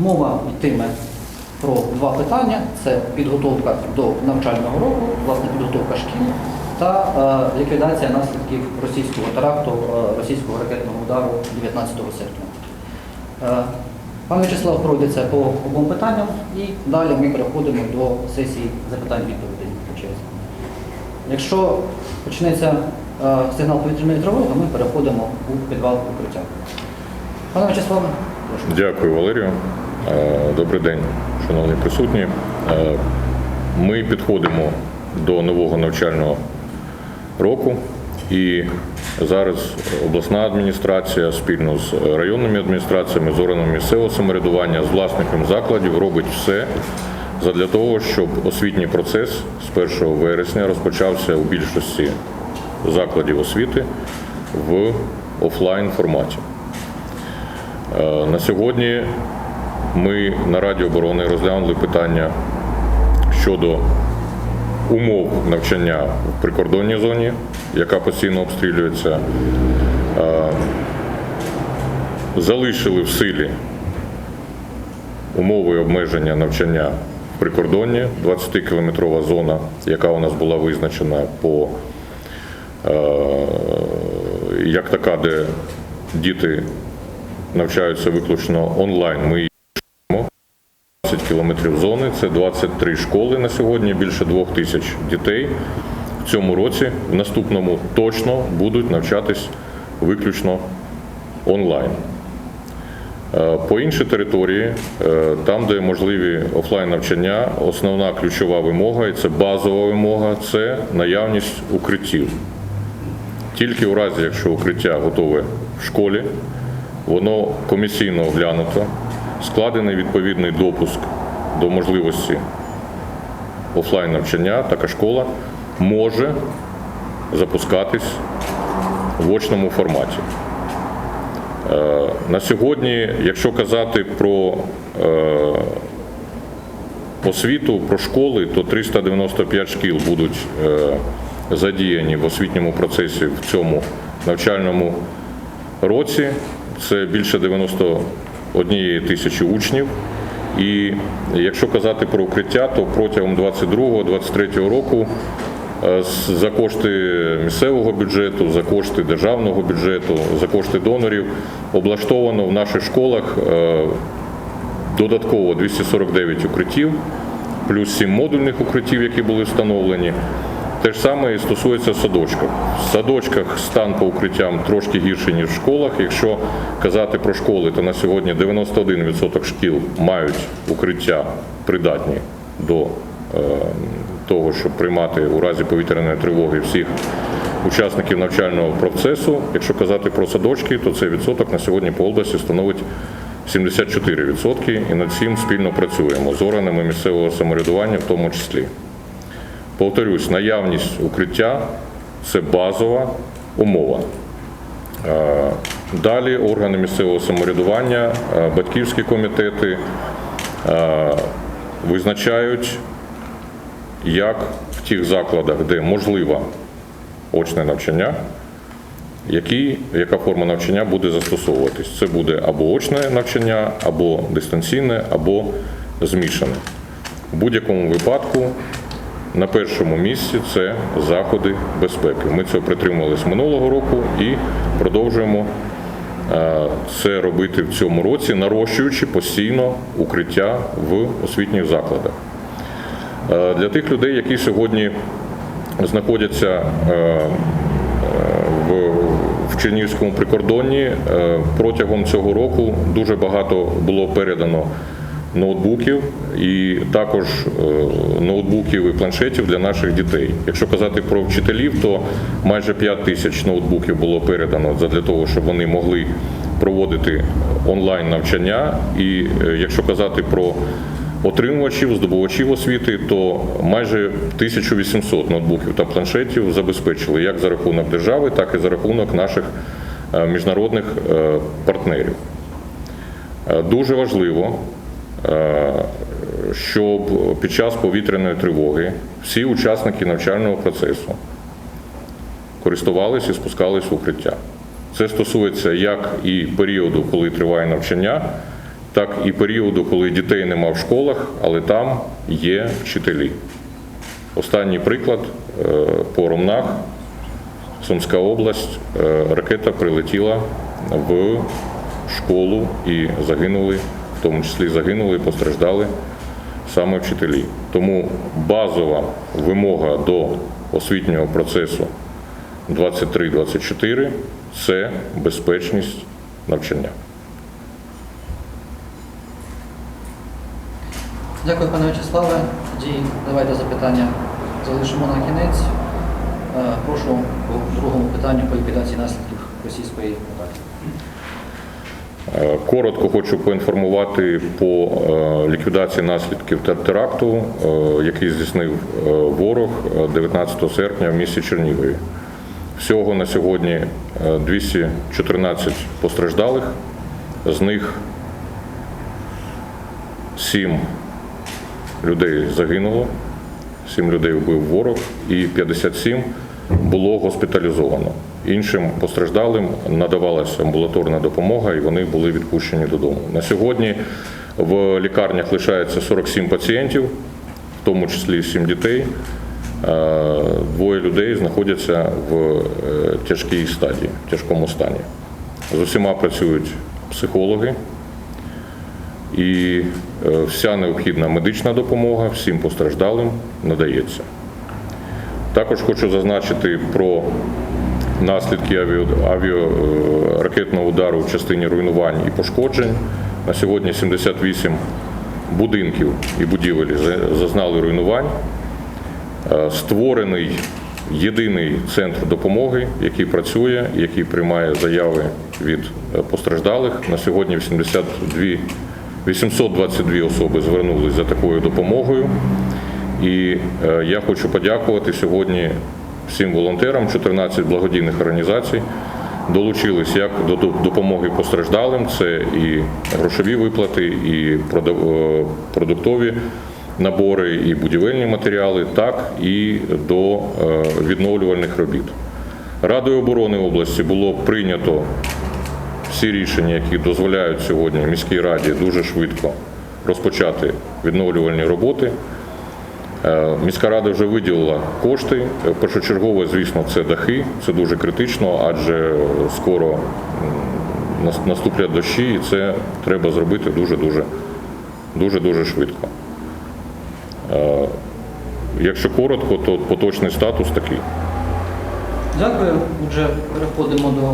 Мова йтиме про два питання: це підготовка до навчального року, власне, підготовка шкіл та е, ліквідація наслідків російського теракту, е, російського ракетного удару 19 серпня. Е, Пан Вячеслав пройдеться по обом питанням і далі ми переходимо до сесії запитань-відповідей по черзі. Якщо почнеться е, сигнал повітряної тривоги, ми переходимо у підвал укриття. Пане Вячеславе, прошу. Дякую, Валерію. Е, Добрий день, шановні присутні. Е, Ми підходимо до нового навчального року, і зараз обласна адміністрація спільно з районними адміністраціями, з органами місцевого самоврядування, з власниками закладів робить все задля того, щоб освітній процес з 1 вересня розпочався у більшості закладів освіти в офлайн форматі. Е, На сьогодні ми на Раді оборони розглянули питання щодо умов навчання в прикордонній зоні, яка постійно обстрілюється. Залишили в силі умови обмеження навчання в прикордонні, 20-кілометрова зона, яка у нас була визначена по як така, де діти навчаються виключно онлайн. Ми. 20 кілометрів зони, це 23 школи на сьогодні, більше двох тисяч дітей. В цьому році, в наступному точно будуть навчатись виключно онлайн. Е, По іншій території, е, там, де можливі офлайн навчання, основна ключова вимога, і це базова вимога, це наявність укриттів. Тільки у разі, якщо укриття готове в школі, воно комісійно оглянуто, складений відповідний допуск до можливості офлайн навчання, така школа може запускатись в очному форматі. Е, На сьогодні, якщо казати про е, освіту, про школи, то 395 шкіл будуть е, задіяні в освітньому процесі в цьому навчальному році. Це більше 91 тисячі учнів. І якщо казати про укриття, то протягом 22-23 року е, за кошти місцевого бюджету, за кошти державного бюджету, за кошти донорів облаштовано в наших школах е, додатково 249 укриттів, плюс 7 модульних укриттів, які були встановлені. Те ж саме і стосується садочків. В садочках стан по укриттям трошки гірший, ніж в школах. Якщо казати про школи, то на сьогодні 91% шкіл мають укриття придатні до е, того, щоб приймати у разі повітряної тривоги всіх учасників навчального процесу. Якщо казати про садочки, то цей відсоток на сьогодні по області становить 74%, і над цим спільно працюємо з органами місцевого самоврядування в тому числі. Повторюсь, наявність укриття це базова умова. Е, Далі органи місцевого самоврядування, е, батьківські комітети е, визначають, як в тих закладах, де можливо очне навчання, які, яка форма навчання буде застосовуватись. Це буде або очне навчання, або дистанційне, або змішане. У будь-якому випадку на першому місці це заходи безпеки. Ми цього притримувалися минулого року і продовжуємо е, це робити в цьому році, нарощуючи постійно укриття в освітніх закладах. Е, Для тих людей, які сьогодні знаходяться е, в, Чернігівському прикордонні, протягом цього року дуже багато було передано ноутбуків і також е, ноутбуків і планшетів для наших дітей. Якщо казати про вчителів, то майже 5 тисяч ноутбуків було передано для того, щоб вони могли проводити онлайн навчання. І е, якщо казати про отримувачів, здобувачів освіти, то майже 1800 ноутбуків та планшетів забезпечили як за рахунок держави, так і за рахунок наших е, міжнародних партнерів. Дуже важливо, щоб під час повітряної тривоги всі учасники навчального процесу користувалися і спускались в укриття. Це стосується як і періоду, коли триває навчання, так і періоду, коли дітей нема в школах, але там є вчителі. Останній приклад е, по Ромнах, Сумська область, е, ракета прилетіла в школу і загинули, в тому числі загинули і постраждали саме вчителі. Тому базова вимога до освітнього процесу 23-24 це безпечність навчання. Дякую, пане Вячеславе. Тоді давайте запитання залишимо на кінець. Е, Прошу по другому питанню по ліквідації наслідків російської атаки. Е, Коротко хочу поінформувати по е, ліквідації наслідків теракту, е, який здійснив ворог е, 19 серпня в місті Чернігові. Всього на сьогодні е, 214 постраждалих, з них 7 людей загинуло, 7 людей вбив ворог і 57 було госпіталізовано. Іншим постраждалим надавалася амбулаторна допомога і вони були відпущені додому. На сьогодні в лікарнях лишається 47 пацієнтів, в тому числі 7 дітей. Е, Двоє людей знаходяться в е, тяжкій стадії, в тяжкому стані. З усіма працюють психологи, і е, вся необхідна медична допомога всім постраждалим надається. Також хочу зазначити про наслідки авіа- авіаракетного удару в частині руйнувань і пошкоджень. На сьогодні 78 будинків і будівель зазнали руйнувань. Е, Створений єдиний центр допомоги, який працює, який приймає заяви від е, постраждалих. На сьогодні 82, 822 особи звернулись за такою допомогою. І е, я хочу подякувати сьогодні всім волонтерам, 14 благодійних організацій долучились як до до допомоги постраждалим. Це і грошові виплати, і е, продуктові набори, і будівельні матеріали, так і до е, відновлювальних робіт. Радою оборони області було прийнято всі рішення, які дозволяють сьогодні міській раді дуже швидко розпочати відновлювальні роботи. Е, Міська рада вже виділила кошти. Е, Першочергово, звісно, це дахи. Це дуже критично, адже скоро наступлять дощі, і це треба зробити дуже дуже дуже дуже швидко. Е, Якщо коротко, то поточний статус такий. Дякую. Отже, переходимо до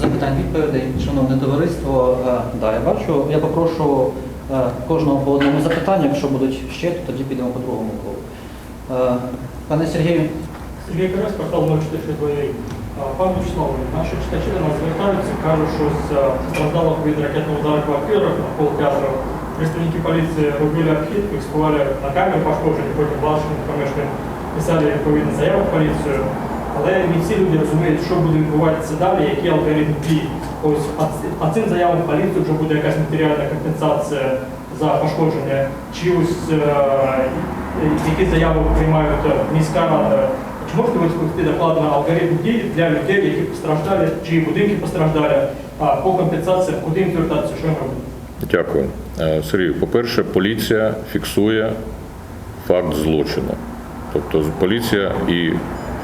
запитань відповідей. Шановне товариство, да, я бачу. Я попрошу кожного по одному запитанню. Якщо будуть ще, то тоді підемо по другому колу. Е, Пане Сергію, Сергій Карась, портал 04 Пан Вячеслав, наші читачі до нас звертаються, кажуть, що з е, постраждалих від ракетного удару квартирах навколо театру представники поліції робили обхід, фіксували на камеру пошкоджені, потім власним помешканням писали відповідну заяву в поліцію. Але не всі люди розуміють, що буде відбуватися далі, які алгоритм дій. Ось а цим заявам в вже буде якась матеріальна компенсація за пошкодження, чи ось е, які заяви приймають е, міська рада. Чи можете ви розповісти докладно алгоритм дій для людей, які постраждали, чиї будинки постраждали, а по компенсаціям, куди їм звертатися, що їм робити? Дякую. Е, Сергій, по-перше, поліція фіксує факт злочину. Тобто поліція і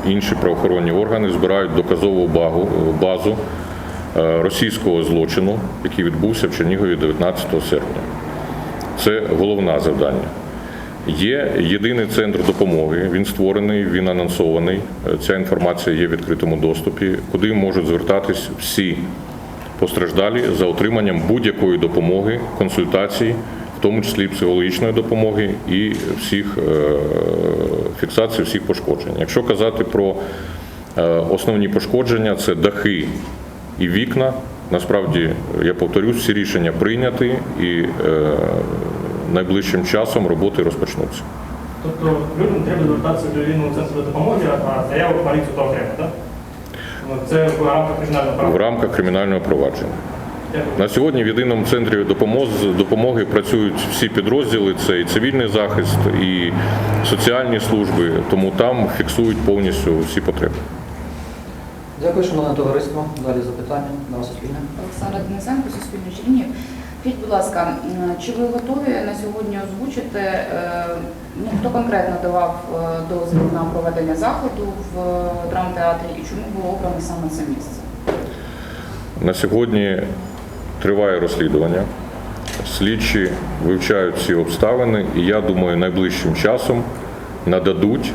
інші правоохоронні органи збирають доказову базу російського злочину, який відбувся в Чернігові 19 серпня. Це головне завдання. Є єдиний центр допомоги. Він створений, він анонсований. Е, Ця інформація є в відкритому доступі, куди можуть звертатись всі постраждалі за отриманням будь-якої допомоги, консультацій, в тому числі психологічної допомоги і всіх е, фіксації всіх пошкоджень. Якщо казати про е, основні пошкодження, це дахи і вікна. Насправді, я повторюсь, всі рішення прийняті і е, найближчим часом роботи розпочнуться. Тобто людям треба звертатися до єдиного центру допомоги, а заяву в поліцію теж треба, так? Ну, Це в рамках кримінального в рамках кримінального провадження. На сьогодні в єдиному центрі допомоги працюють всі підрозділи, це і цивільний захист, і соціальні служби, тому там фіксують повністю всі потреби. Дякую, шановне товариство. Далі запитання на Суспільне. Олександра Денисенко, Суспільне Чернігів. Скажіть, будь ласка, чи ви готові на сьогодні озвучити, е, ну, хто конкретно давав е, дозвіл на проведення заходу в е, драмтеатрі і чому було обрано саме це місце? На сьогодні триває розслідування. Слідчі вивчають ці обставини, і я думаю, найближчим часом нададуть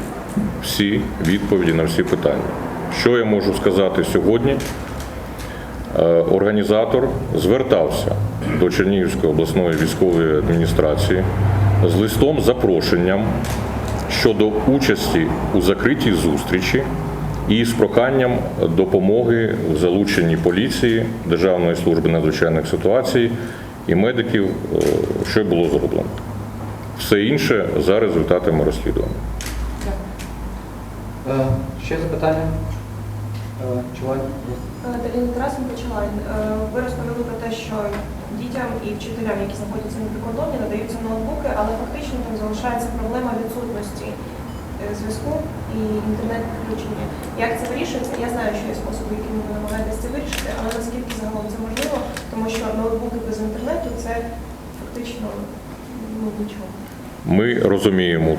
всі відповіді на всі питання. Що я можу сказати сьогодні? Е, Організатор звертався до Чернігівської обласної військової адміністрації з листом запрошенням щодо участі у закритій зустрічі і з проханням допомоги в залученні поліції, Державної служби надзвичайних ситуацій і медиків, е, що було зроблено. Все інше за результатами розслідування. Е, Ще запитання? Е, Чувай? Дарина Тарасенко Чалайн, е, ви розповіли про те, що дітям і вчителям, які знаходяться на прикордоні, надаються ноутбуки, але фактично там залишається проблема відсутності е, зв'язку і інтернет-підключення. Як це вирішується? Я знаю, що є способи, якими ви намагаєтесь це вирішити, але наскільки загалом це можливо, тому що ноутбуки без інтернету це фактично ну, нічого. Ми розуміємо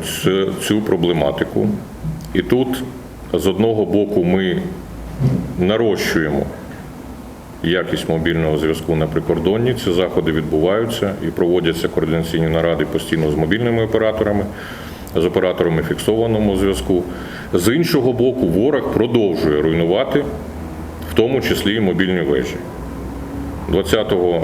цю проблематику, і тут з одного боку ми нарощуємо якість мобільного зв'язку на прикордонні. Ці заходи відбуваються і проводяться координаційні наради постійно з мобільними операторами, з операторами фіксованому зв'язку. З іншого боку, ворог продовжує руйнувати, в тому числі і мобільні вежі. 20 е,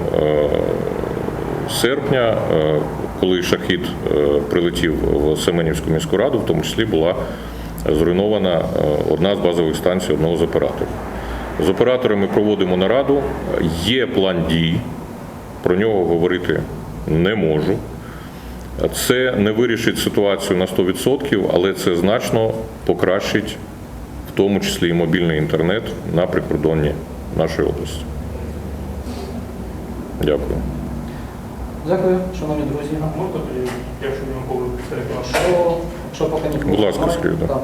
серпня, е, коли шахід е, прилетів в Семенівську міську раду, в тому числі була зруйнована е, одна з базових станцій одного з операторів. З операторами проводимо нараду. Є план дій, про нього говорити не можу. Це не вирішить ситуацію на 100%, але це значно покращить, в тому числі і мобільний інтернет на прикордонні нашої області. Дякую. Дякую, шановні друзі. Можна тоді, якщо не перекласти? Що, що поки нікого Будь ласка? Сергій, да.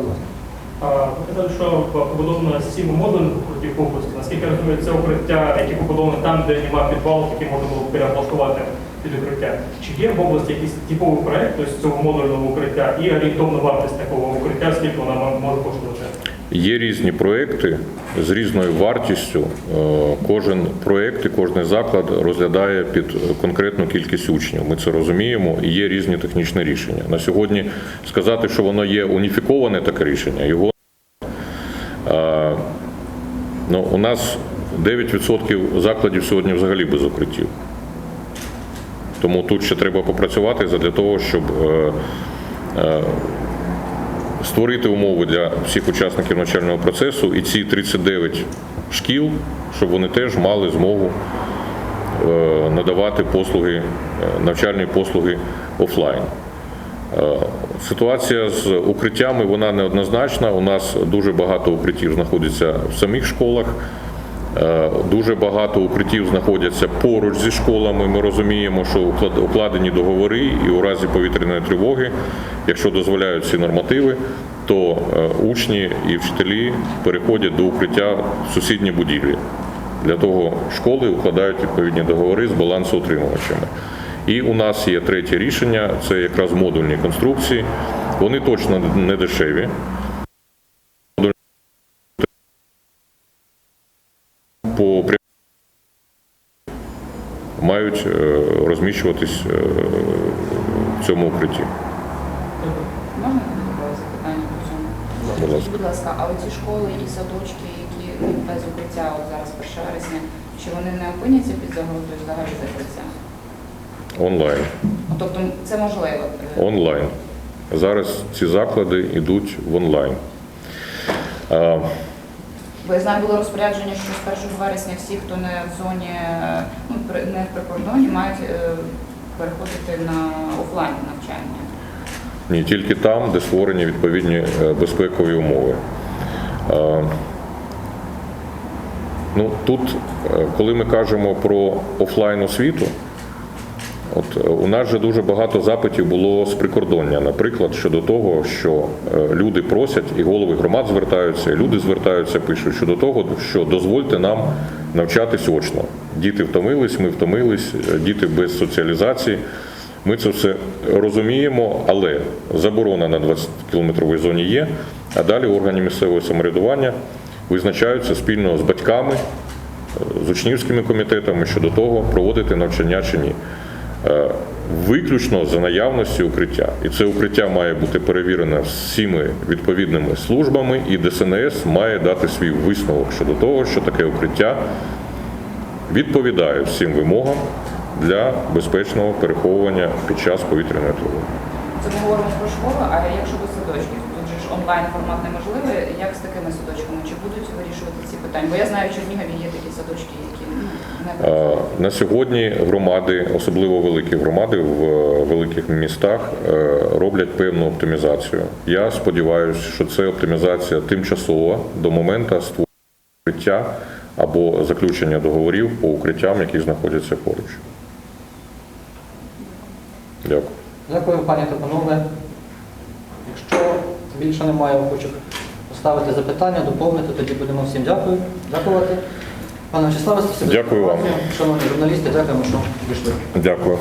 Ви казали, що побудовано сім модульних укриттів в області. Наскільки я розумію, це укриття, які побудовано там, де немає підвалу, які можна було б переоблаштувати під укриття. Чи є в області якийсь типовий проект тобто цього модульного укриття і орієнтовна вартість такого укриття, скільки вона може коштувати? Є різні проекти з різною вартістю. Е, Кожен проект і кожен заклад розглядає під конкретну кількість учнів. Ми це розуміємо, і є різні технічні рішення. На сьогодні сказати, що воно є уніфіковане таке рішення, його е, ну, у нас 9% закладів сьогодні взагалі без укриттів. Тому тут ще треба попрацювати для того, щоб е, створити умови для всіх учасників навчального процесу і ці 39 шкіл, щоб вони теж мали змогу е, надавати послуги, е, навчальні послуги офлайн. Е, Ситуація з укриттями вона неоднозначна. У нас дуже багато укриттів знаходиться в самих школах. Е, Дуже багато укриттів знаходяться поруч зі школами. Ми розуміємо, що укладені договори, і у разі повітряної тривоги, якщо дозволяють ці нормативи, то е, учні і вчителі переходять до укриття в сусідні будівлі. Для того школи укладають відповідні договори з балансоутримувачами. І у нас є третє рішення це якраз модульні конструкції. Вони точно не дешеві. По прям- мають е, розміщуватись е, в цьому укритті. Можна запитання по цьому? Будь ласка. Будь ласка, а оці школи і садочки, які без укриття от зараз 1 вересня, чи вони не опиняться під загрозою взагалі закриття? Онлайн. Ну, Тобто це можливо. Онлайн. Зараз ці заклади йдуть в онлайн. Бо я знаю, було розпорядження, що з 1 вересня всі, хто не в зоні, е, не в прикордоні, мають е, переходити на офлайн навчання. Ні, тільки там, де створені відповідні е, безпекові умови. Е, Ну, тут, коли ми кажемо про офлайн освіту, от у нас же дуже багато запитів було з прикордоння, наприклад, щодо того, що люди просять, і голови громад звертаються, і люди звертаються, пишуть щодо того, що дозвольте нам навчатись очно. Діти втомились, ми втомились, діти без соціалізації. Ми це все розуміємо, але заборона на 20-кілометровій зоні є, а далі органи місцевого самоврядування визначаються спільно з батьками, з учнівськими комітетами щодо того, проводити навчання чи ні. Е, Виключно за наявності укриття. І це укриття має бути перевірене всіми відповідними службами, і ДСНС має дати свій висновок щодо того, що таке укриття відповідає всім вимогам для безпечного переховування під час повітряної тривоги. Це ми говоримо про школи, а якщо до садочків, тут же ж онлайн формат неможливий. Як з такими садочками? Чи будуть вирішувати ці питання? Бо я знаю, в Чернігові є такі садочки, які не. На сьогодні громади, особливо великі громади в е, великих містах, е, роблять певну оптимізацію. Я сподіваюся, що це оптимізація тимчасова до моменту створення укриття або заключення договорів по укриттям, які знаходяться поруч. Дякую. Дякую, пані та панове. Якщо більше немає охочих поставити запитання, доповнити, тоді будемо всім дякую. Дякувати. Пане Вячеславе. Дякую вам. Шановні журналісти, дякуємо, що вийшли. Дякую.